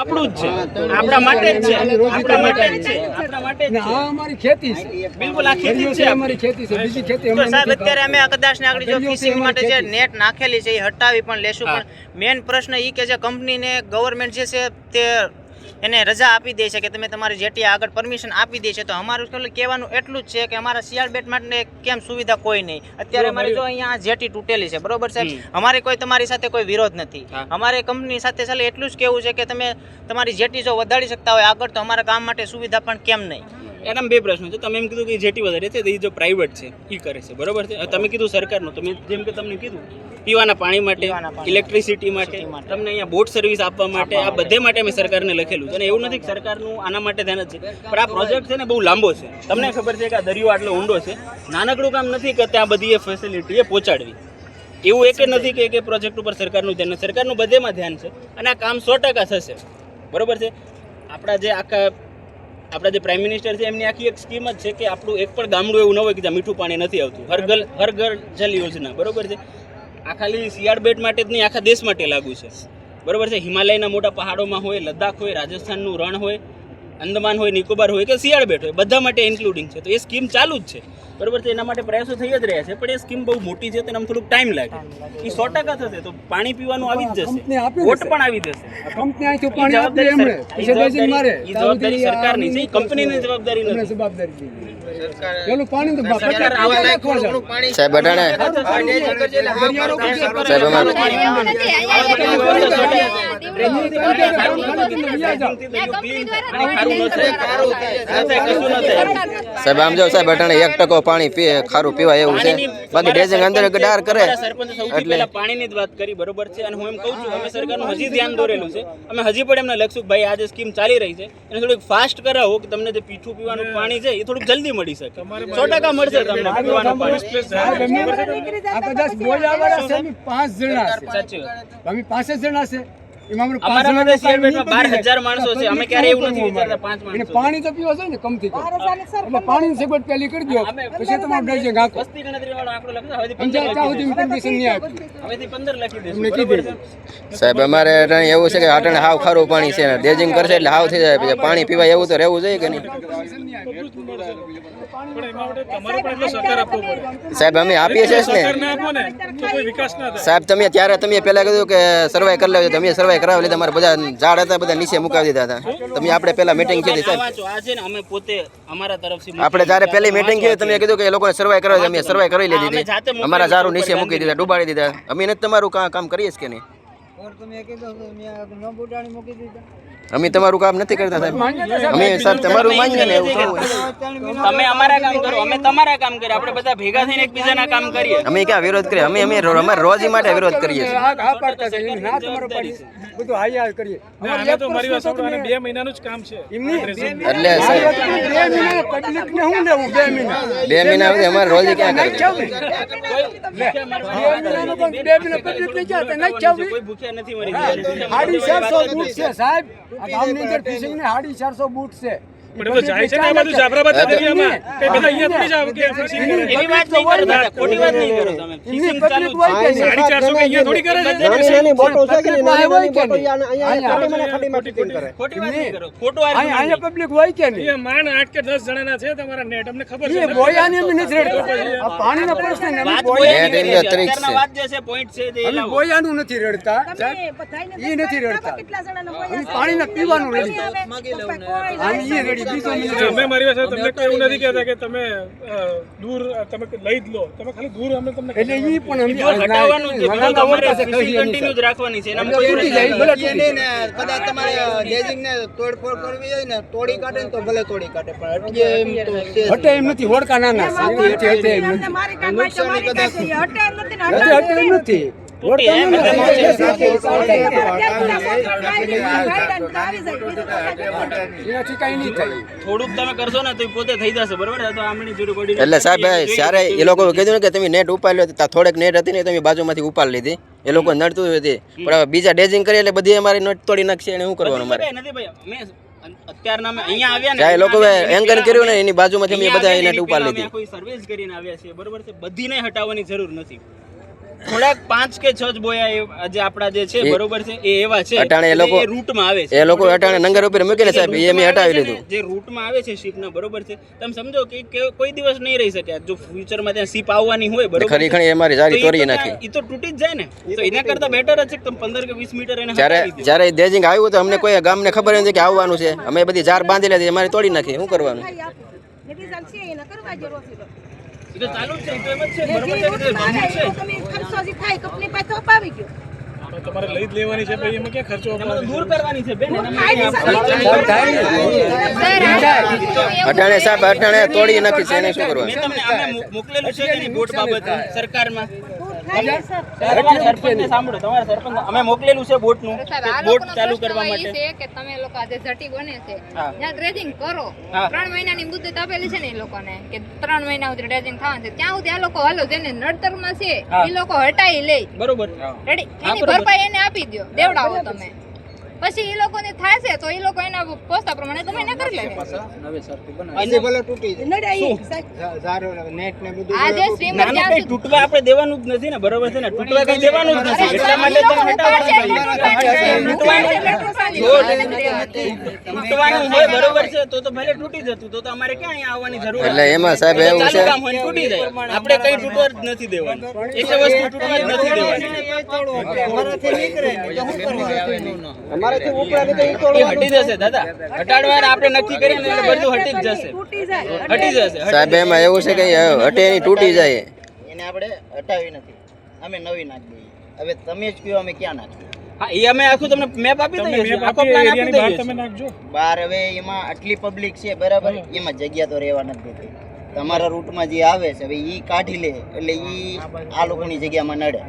આપણું જ છે. આપણા માટે જ છે. આપણા માટે જ છે. આપણા માટે જ છે. આ અમારી ખેતી છે. બિલકુલ આ ખેતી છે અમારી ખેતી છે. બીજી ખેતી અમે સાહેબ અત્યારે અમે કદાચ ને આગળ જો ફિશિંગ માટે જે નેટ નાખેલી છે એ હટાવી પણ લેશું. પણ મેઇન પ્રશ્ન એ કે જે કંપનીને ગવર્મેન્ટ જે છે તે એને રજા આપી દે છે કે તમે તમારી જેટી આગળ પરમિશન આપી દે છે તો અમારું કહેવાનું એટલું જ છે કે અમારા શિયાળ બેટ માટે કેમ સુવિધા કોઈ નહીં. અત્યારે અમારી જો અહીંયા જેટી તૂટેલી છે બરોબર સાહેબ? અમારે કોઈ તમારી સાથે કોઈ વિરોધ નથી. અમારે કંપની સાથે ચાલે એટલું જ કહેવું છે કે તમે તમારી જેટી જો વધારી શકતા હોય આગળ તો અમારા કામ માટે સુવિધા પણ કેમ નહીં? એના બે પ્રશ્નો છે. તમે એમ કીધું કે જેટી વધારે છે તો એ જો પ્રાઇવેટ છે એ કરે છે. બરોબર છે? તમે કીધું સરકારનું તમે જેમ કે તમને કીધું પીવાના પાણી માટે ઇલેક્ટ્રિસિટી માટે તમને અહીંયા બોટ સર્વિસ આપવા માટે આ બધે માટે અમે સરકારને લખેલું છે. અને એવું નથી કે સરકારનું આના માટે ધ્યાન જ છે. પણ આ પ્રોજેક્ટ છે ને બહુ લાંબો છે. તમને ખબર છે કે આ દરિયો આટલો ઊંડો છે. નાનકડું કામ નથી કે ત્યાં બધી એ ફેસિલિટી એ પહોંચાડવી. એવું એક જ નથી કે એક પ્રોજેક્ટ ઉપર સરકારનું ધ્યાન સરકારનું બધેમાં ધ્યાન છે. અને આ કામ સો ટકા થશે. બરોબર છે? આપણા જે આખા આપણા જે પ્રાઇમ મિનિસ્ટર છે, એમની આખી એક સ્કીમ જ છે કે આપણું એક પણ ગામડું એવું ન હોય કે જ્યાં મીઠું પાણી નથી આવતું. હર ઘર હર ઘર જલ યોજના, બરોબર છે? આ ખાલી શિયાળ બેટ માટે જ નહીં, આખા દેશ માટે લાગુ છે. બરોબર છે? હિમાલયના મોટા પહાડોમાં હોય, લદ્દાખ હોય, રાજસ્થાનનું રણ હોય, અંદમાન હોય, નિકોબાર હોય કે શિયાળ બેટ હોય, બધા માટે ઇન્ક્લુડિંગ છે. તો એ સ્કીમ ચાલુ જ છે. બરોબર છે એના માટે પ્રયાસો થઈ જ રહ્યા છે પણ એ સ્કીમ બહુ મોટી છે તો આમ થોડુંક ટાઈમ લાગે. એ સો ટકા થશે તો પાણી પીવાનું આવી જ જશે. વોટ પણ આવી જશે. કંપની અહીંથી પાણી આપી જવાબદારી એમણે. સરકારની છે કંપનીની જવાબદારી નથી. જવાબદારી પેલું પાણી તો સરકાર આવા નાખવા જાવ. સાહેબ અટાણે. સાહેબ અમારે સાહેબ આમ જો સાહેબ અટાણે એક ટકો પાણી પીએ ખારું પીવાય એવું છે. બાકી ડેઝિંગ અંદર ગડાર કરે. એટલે પાણીની જ વાત કરી બરોબર છે? અને હું એમ કહું છું અમે સરકારનું હજી ધ્યાન દોરેલું છે. અમે હજી પણ એમને લખશું ભાઈ આ જે સ્કીમ ચાલી રહી છે એને થોડીક ફાસ્ટ કરાવો કે તમને જે પીઠું પીવાનું પાણી છે એ થોડુંક જલ્દી મળી શકે. સો ટકા મળશે તમને પીવાનું પાણી. પાંચ જણા છે. પાંચ જણા છે. માણસો છે. અમે ક્યારે એવું નથી વિચારતા પાંચ માણસો? પાણી તો પીવા જોઈએ ને કમથી કમ એટલે પાણીની સગવડ પેલી કરી દો પછી તમારે ડરજે ગાકો વસ્તી ગણતરી વાળો આંકડો લખજો હવેથી પંચાયત પંદર ત્યાં સુધી નહીં આપી હવેથી પંદર લખી દઈશું. એમને કીધું છે. સાહેબ અમારે અટાણે એવું છે કે અટાણે હાવ ખારું પાણી છે ડેજિંગ કરશે એટલે હાવ થઈ જાય. પછી પાણી પીવાય એવું તો રહેવું જોઈએ કે નહીં? સાહેબ અમે આપીએ છીએ ને. સાહેબ તમે ત્યારે તમે પહેલા કીધું કે સર્વાઈ કરી લેજો તમે સર્વાઈ કરાવી લીધા અમારે બધા ઝાડ હતા બધા નીચે મુકાવી દીધા હતા. તમે આપણે પહેલા મીટિંગ કરી સાહેબ? અમે પોતે અમારા તરફથી આપણે જ્યારે પહેલી મીટિંગ કરી તમે કીધું કે એ લોકોને સર્વાઈ કરાવી અમે સર્વાઈ કરી લીધી અમારા ઝાડું નીચે મૂકી દીધા ડુબાડી દીધા. અમે નથી તમારું કા- કામ કરીએ કે નહીં? અમે તમારું કામ નથી કરતા સાહેબ. અમે સાહેબ તમારું માનીએ ને એવું થવું તમે અમારા કામ કરો અમે તમારા કામ કરીએ આપણે બધા ભેગા થઈને એકબીજાના કામ કરીએ. અમે ક્યાં વિરોધ કરીએ? અમે અમે અમારા અમારે રોજી માટે વિરોધ કરીએ છીએ. બધું હાઈ હાઈ કરીએ. બે મહિનાનું જ કામ છે. એમની એટલે બે મહિના પબ્લિક ને હું લેવું? બે મહિના. બે મહિના સુધી અમારે રોજ ક્યાં કરવી? બે મહિનાનો પણ બે મહિના પબ્લિક ને ક્યાં તે નથી ચાલવી? કોઈ ભૂખ્યા નથી મરી હાડી સાડી ચારસો બૂટ છે સાહેબ. આ ગામની અંદર ફિશિંગ ને સાડી ચારસો બૂટ છે. પણ એ તો જાય છે ને આ જાફરાબાદ દરિયામાં કઈ બધા અહીંયા થોડી જ કે fishing વાત નહીં કરો ખોટી વાત નહીં કરો તમે. ફિશિંગ ચાલુ public હોય કે નહીં? સાડી ચારસો કે અહીંયા થોડી કરે છે? public વાળા હોય કે નહીં? અહીંયા ખોટી વાત નહીં કરો. ખોટું અહીંયા- અહીંયા public હોય કે નહીં? અહીંયા માંડ આઠ કે દસ જણાના છે તમારા નેટ અમને ખબર છે. એ બોયાની અમે નથી રડતા. આ પાણીનો પ્રશ્ન ને અમે બોયાની બોયાની Net in the કરી છે. trick અત્યારના છે. વાત જે છે point છે જે એ લાવો. બોયાનું નથી રડતા ઈ નથી રેડતા. પાણીના પીવાનું રડી અમે મારી પાસે તમને એવું નથી કહેતા કે તમે દૂર તમે લઈ જ લો. તમે ખાલી દૂર અમે તમને એટલે એ પણ અમે હટાવવાનું છે તમારે continue જ રાખવાની છે એનામાં તો તૂટી જાય ભલે તૂટી જાય. કદાચ તમારે ડેઝિંગ ને તોડફોડ કરવી હોય ને તોડી કાઢે ને તો ભલે તોડી કાઢે પણ અટકે એમ તો હટે એમ નથી હોડકા ના છે હટે હટે એમ નથી હટે હટે એમ નથી? એટલે એનાથી કાંઈ નહીં થાય થોડુંક તમે કરશો ને તો પોતે થઈ જશે બરોબર આ તો આમની જોડે બડી એટલે સાહેબ સારે એ લોકો કીધું ને કે તમે નેટ ઉપાડી લો તો થોડેક નેટ હતી ને તમે બાજુમાંથી ઉપાડી લીધી એ લોકો નડતું હતી પણ હવે બીજા ડેઝિંગ કરી એટલે બધી અમારી નટ તોડી નાખશે એને શું કરવાનું મારે નથી અત્યારના અમે અહીંયા આવ્યા ને લોકો એંગન કર્યું ને એની બાજુમાંથી અમે બધા આવ્યા ઉપાડી લીધી સર્વિસ કરીને આવ્યા છીએ બરોબર છે બધીને હટાવવાની જરૂર નથી થોડાક પાંચ કે છ જ બોયા આજે આપણા જે છે બરોબર છે એ એવા છે અટાણે એ લોકો- રૂટમાં આવે છે. એ લોકો અટાણે નંગર ઉપર મૂકીને સાહેબ એ મેં હટાવી લીધું. જે રૂટમાં આવે છે શિપના બરોબર છે. તમે સમજો કે કોઈ દિવસ નહીં રહી શકે. જો ફ્યુચરમાં ત્યાં શિપ આવવાની હોય બરોબર ખરી ખરી અમારી જારી તોડી નાખી. એ તો તૂટી જ જાય ને. તો એના કરતા બેટર છે કે તમે પંદર કે વીસ મીટર એને જ્યારે જ્યારે દેજિંગ આવ્યું તો અમને કોઈ ગામને ખબર નથી કે આવવાનું છે. અમે બધી જાર બાંધી લીધી અમારી તોડી નાખી શું કરવાનું? ઈ ચાલુ છે તો એમ જ છે બરોબર છે કે પણ તમારે લઈ જ લેવાની છે ભાઈ એમાં ક્યાં ખર્ચો દૂર કરવાની છે બેન. અટાણે સાહેબ. અટાણે તોડી નાખી છે એને શું મેં તમને અમે મોકલેલું છે કે બોટ બાબત સરકારમાં? સાંભળો. તમારા સરપંચ અમે મોકલેલું છે બોટનું. સાહેબ, બોટ ચાલુ કરવા માટે. છે કે તમે લોકો આજે ઝટી બને છે. ત્યાં કરો. ત્રણ મહિનાની મુદત આપેલી છે ને એ લોકોને કે ત્રણ મહિના સુધી થવાનું છે. ત્યાં સુધી આ લોકો હાલો જેને નડતરમાં છે એ લોકો હટાઈ લે. બરોબર. રેડી એની ભરપાઈ એને આપી દો દેવડાવો તમે. પછી એ લોકોને થાય છે તો એ લોકો એના પોસ્તા પ્રમાણે ગમે એને કરી લે ને ના ના તૂટવા આપણે દેવાનું જ નથી ને બરોબર છે ને તૂટવા કઈ દેવાનું જ નથી એટલા માટે તૂટવાનું હોય બરોબર છે તો તો ભલે તૂટી જતું તો તો અમારે ક્યાં અહીંયા આવવાની જરૂર એટલે એમાં સાહેબ એવું છે કામ હોય તૂટી જાય આપણે કઈ તૂટવા જ નથી દેવાનું એક વસ્તુ તૂટવા જ નથી દેવાની અમારાથી તો ઈ તોડવાનું. હટી જશે દાદા. હટાડવા આપણે નક્કી કરીએ એટલે બધું હટી જ જશે. હટી જશે સાહેબ એમાં એવું છે કે હટે એની તૂટી જાય. એને આપણે હટાવી નથી. અમે નવી નાખી દઈએ. હવે તમે જ કહો અમે ક્યાં નાખીએ? હા એ અમે આખું તમને મેપ આપી દઈએ આખો પ્લાન આપી બહાર દઈએ તમે નાખજો. બહાર હવે એમાં આટલી પબ્લિક છે બરાબર? એમાં જગ્યા તો રહેવા નથી દેતી. તમારા રૂટમાં જે આવે છે હવે એ કાઢી લે એટલે ઈ આ લોકોની જગ્યામાં નડે.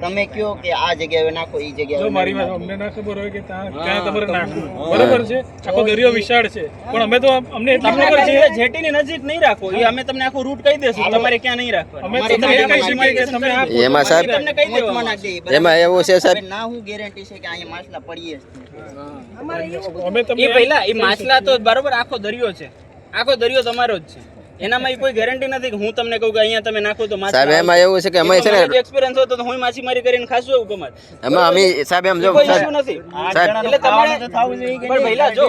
તમે કયો કે આ જગ્યાએ નાખો ઈ જો મારી વાત અમને ના ખબર હોય કે ત્યાં ક્યાં તમારે નાખવું. બરોબર છે? આખો દરિયો વિશાળ છે. પણ અમે તો અમને એટલી તમને ખબર છે. કઈ જેટીની નજીક નહીં રાખો. એ અમે તમને આખો રૂટ કહી દેશું. તમારે ક્યાં નહીં રાખો અમે તો તમને કહી શકીએ કે તમે આ એમાં સાહેબ તમને કહી દેવા એમાં એવું છે સાહેબ ના હું ગેરંટી છે કે અહીંયા માછલા પડીએ છે. અમે એ પહેલા એ માછલા તો બરોબર આખો દરિયો છે. આખો દરિયો તમારો જ છે. એનામાં કોઈ ગેરંટી નથી કે હું તમને કહું કે અહીંયા તમે નાખો તો સાહેબ એમાં એવું છે કે અમે છે ને એક્સપિરિયન્સ હોય તો હું માછીમારી કરીને ખાસું એવું કમાત એમાં અમે સાહેબ એમ જો કોઈ સાહેબ. નથી. એટલે તમારે પણ પહેલા જો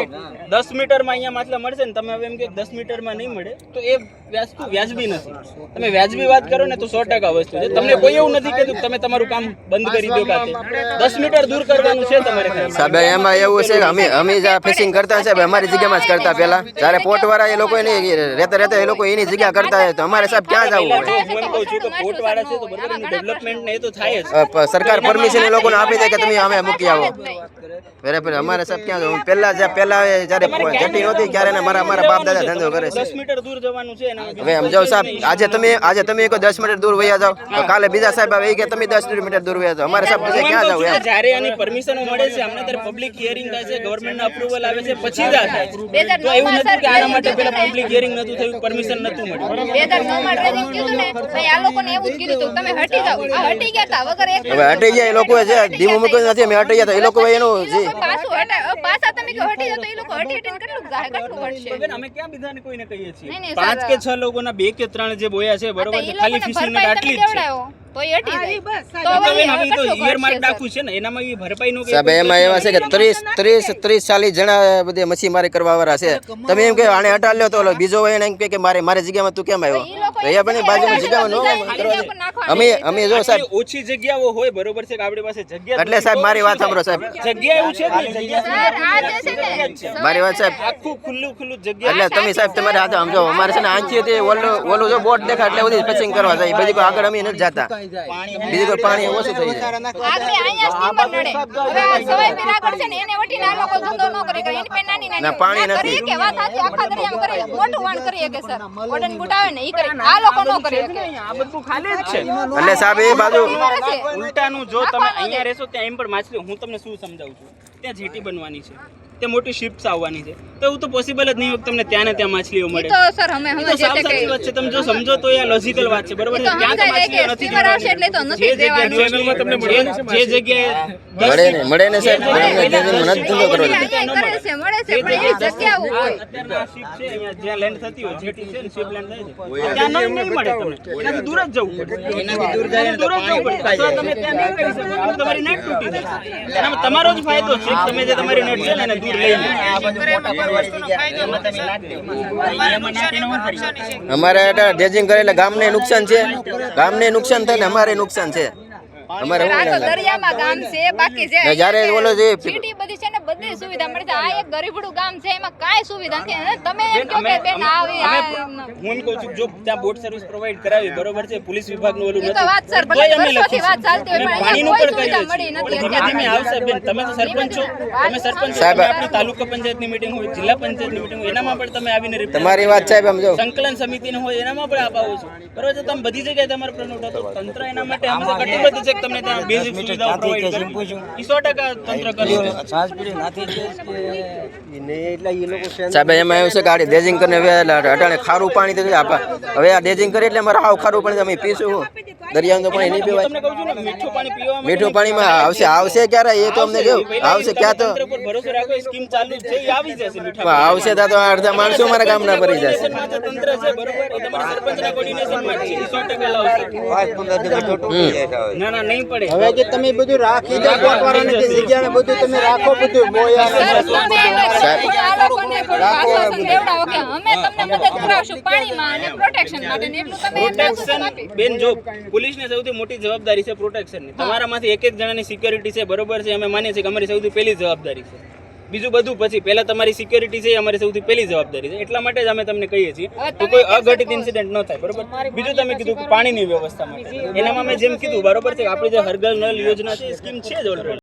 દસ મીટરમાં અહીંયા માછલા મળશે ને તમે હવે એમ કે દસ મીટરમાં નહીં મળે તો એ વસ્તુ વ્યાજબી નથી. તમે વ્યાજબી વાત કરો ને તો સો ટકા વસ્તુ છે. તમને કોઈ એવું નથી કીધું તમે તમારું કામ બંધ કરી દો કાતે દસ મીટર દૂર કરવાનું છે તમારે સાહેબ એમાં એવું છે કે અમે અમે જ્યાં ફિશિંગ કરતા છે અમારી જગ્યામાં જ કરતા પેલા જ્યારે પોર્ટ વાળા એ લોકો એની રહેતા રહેતા એ લોકો એની જગ્યા કરતા હોય તો અમારે સાહેબ ક્યાં જવું હું એમ કહું છું કે પોર્ટ વાળા છે તો બરાબર ડેવલપમેન્ટ ને એ તો થાય જ. સરકાર પરમિશન એ લોકોને આપી દે કે તમે અમે મૂકી આવો. બરાબર અમારે સાહેબ ક્યાં જવું? પહેલા જ્યાં પહેલા જ્યારે જટી નહોતી ત્યારે મારા મારા બાપ દાદા ધંધો કરે છે. દસ મીટર દૂર જવાનું છે હવે આમ સાહેબ આજે તમે આજે તમે એક દસ મીટર દૂર વયા જાઓ તો કાલે બીજા સાહેબ આવે એ કે તમે દસ મીટર દૂર વયા જાઓ. અમારે સાહેબ પછી ક્યાં જાવ એમ? જ્યારે આની પરમિશનો મળે છે અમને ત્યારે પબ્લિક હિયરિંગ થાય છે ગવર્મેન્ટના અપ્રુવલ આવે છે પછી જ આ થાય તો એવું નથી કે આના માટે પેલા પબ્લિક હિયરિંગ નતું થયું પરમિશન નતું મળ્યું. બે હજાર નવમાં ડ્રેજિંગ કીધું ને ભાઈ આ લોકોને એવું જ કીધું હતું તમે હટી જાઓ. આ હટી ગયા તા વગર એક હવે હટી ગયા એ લોકો જે ધીમું મૂક્યું નથી અમે હટી ગયા તો એ લોકો એનું જી. પાછું તમે હટી જાઓ તો એ લોકો હટી હટીને કેટલું જાય કેટલું પડશે અમે ક્યાં બીજાને કોઈને કહીએ છીએ? પાંચ કે છ લોકોના બે કે ત્રણ જે બોયા છે બરોબર છે ખાલી લોકોને ફિશિંગ ભરપાઈ આટલી જ છે. તો એ હટી જાય. તો તો હવે હવે હવે તો કેટલું માર્ક ઘટશે, છે. ને એનામાં એ ભરપાઈ નું સાહેબ એમાં એવા છે કે ત્રીસ ત્રીસ ત્રીસ ચાલીસ જણા બધે મચ્છીમારી કરવા વાળા છે. તમે એમ કે આને હટાડ લ્યો તો બીજો હોય એને એમ કે મારે મારી જગ્યામાં તું કેમ આવ્યો? તો પણ બાજુની જગ્યામાં ન અમે અમે જો સાહેબ ઓછી જગ્યાઓ હોય બરોબર છે કે આપણી પાસે જગ્યા એટલે સાહેબ મારી વાત સાંભળો સાહેબ. જગ્યા એવું છે મારી વાત સાહેબ. આખું ખુલ્લું ખુલ્લું જગ્યા. એટલે તમે સાહેબ તમારે હાથે સમજો અમારે છે ને આંખી તે ઓલું ઓલું જો બોટ દેખાય એટલે બધી ફિશિંગ કરવા જાય. બધી કોઈ આગળ અમે નથી જતા. બીજી કોઈ પાણી ઓછું થઈ જાય. આગળ અહીંયા સ્ટીમર નડે. હવે સવાઈ પીર છે ને એને વટીને આ લોકો ધંધો ન કરે કે એની પાસે નાની નાની પાણી નથી. કે વાત સાચી આખા દરિયામાં કરીએ મોટું વાણ કરીએ કે સર. ઓડન બુટ ને ઈ કરે આ લોકો ન કરે કે. આ બધું ખાલી જ છે. એટલે સાહેબ એ બાજુ ઉલટાનું જો તમે અહીંયા રહેશો ત્યાં એમ પણ માછલી હું તમને શું સમજાવું છું? ત્યાં જેટી બનવાની છે. ત્યાં મોટી શિપ્સ આવવાની છે. તો એવું તો પોસિબલ જ નહીં હોય તમને ત્યાં ને ત્યાં માછલીઓ મળે. તો સર અમે હમણાં જે સમજીએ સાવ કે સાચી વાત છે. તમે જો સમજો તો એ લોજિકલ વાત છે. બરોબર છે? ત્યાં તો માછલીઓ નથી steamer એટલે તો દેવાની. નથી જે જગ્યાએ ચેનલમાં તમને મળે છે જે- જગ્યાએ મળે ને મળે ને સાહેબ. નથી ધંધો કરવો અહીંયા કરે છે મળે છે પણ એ જગ્યા હોય અત્યારના આ ship છે. અહીંયા જ્યાં લેન્ડ થતી હોય જેટી છે ને ship લેન્ડ થાય છે. ત્યાં નહીં નહીં મળે તમને. એનાથી દૂર જ જવું પડે. એનાથી દૂર જાય ને દૂર જ જવું પડે તો તમે ત્યાં નહીં કરી શકો. તમારી નેટ તૂટી જશે એનામાં તમારો જ ફાયદો છે તમે જે તમારી નેટ છે ને દૂર અમારે ડ્રેજિંગ કરે એટલે ગામને નુકસાન છે. ગામને નુકસાન થાય ને અમારે નુકસાન છે. અમારે દરિયામાં ગામ છે બાકી છે જ્યારે ઓલો જે બધી છે ને બધી સુવિધા મળે છે આ એક ગરીબડું ગામ છે એમાં કાંઈ સુવિધા નથી. તમે એમ કહો કે બેન આવી હું કહું છું જો ત્યાં બોટ સર્વિસ પ્રોવાઈડ કરાવી બરોબર છે? પોલીસ વિભાગનું ઓલું નથી. વાત સર, તોય અમે લખી વાત ચાલતી હોય, પણ પાણીનું પણ. મળી નથી ધીમે ધીમે આવશે બેન. તમે તો સરપંચ છો. તમે સરપંચ છો. સાહેબ. આપણી તાલુકા પંચાયતની મીટિંગ હોય જિલ્લા પંચાયતની મીટિંગ હોય એનામાં પણ તમે આવીને તમારી વાત સાહેબ સમજો જો. સંકલન સમિતિનો હોય એનામાં પણ આપ આવો છો. બરોબર છે? તમે બધી જગ્યાએ તમારો પ્રશ્ન ઉઠાવતો. તંત્ર એના માટે અમે કટિબદ્ધ છે કે તમને ત્યાં બેઝિક સુવિધાઓ પ્રોવાઈડ કરવી? ઈ સો ટકા તંત્ર કરશે સાહેબ એમાં એવું છે ગાડી ડેજિંગ કરીને હવે અટાણે ખારું પાણી તો આપા હવે આ ડેજિંગ કરે એટલે અમારે આવ ખારું પાણી અમે પીશું દરિયાનું તો પાણી નહીં પીવાય. તમને કહું છું ને મીઠું પાણી પીવા મીઠું પાણીમાં આવશે આવશે ક્યારે? એ તો અમને કેવું આવશે ક્યાં તો તંત્ર પર ભરોસો રાખો સ્કીમ ચાલુ જ છે ઈ આવી જશે મીઠા પણ આવશે ત્યાં તો અડધા માણસો મારા ગામના ભરી જશે. હવે. જે તમે બધું રાખી દો જગ્યાને બધું તમે રાખો બધું ને જ પ્રોટેક્શન ને પ્રોટેક્શન સૌથી મોટી જવાબદારી છે પ્રોટેક્શનની તમારામાંથી એક એક જણાની સિક્યોરિટી છે બરોબર છે અમે માનીએ છીએ કે અમારી સૌથી પહેલી જવાબદારી છે. બીજું બધું પછી પહેલા તમારી સિક્યોરિટી છે એ અમારી સૌથી પહેલી જવાબદારી છે. એટલા માટે જ અમે તમને કહીએ છીએ કે કોઈ અઘટિત ઇન્સિડન્ટ ન થાય બરોબર? બીજું તમે કીધું પાણીની વ્યવસ્થા માટે. એનામાં મેં જેમ કીધું બરોબર છે આપણી જે હરગલ નલ યોજના છે એ સ્કીમ છે જ ઓલરેડી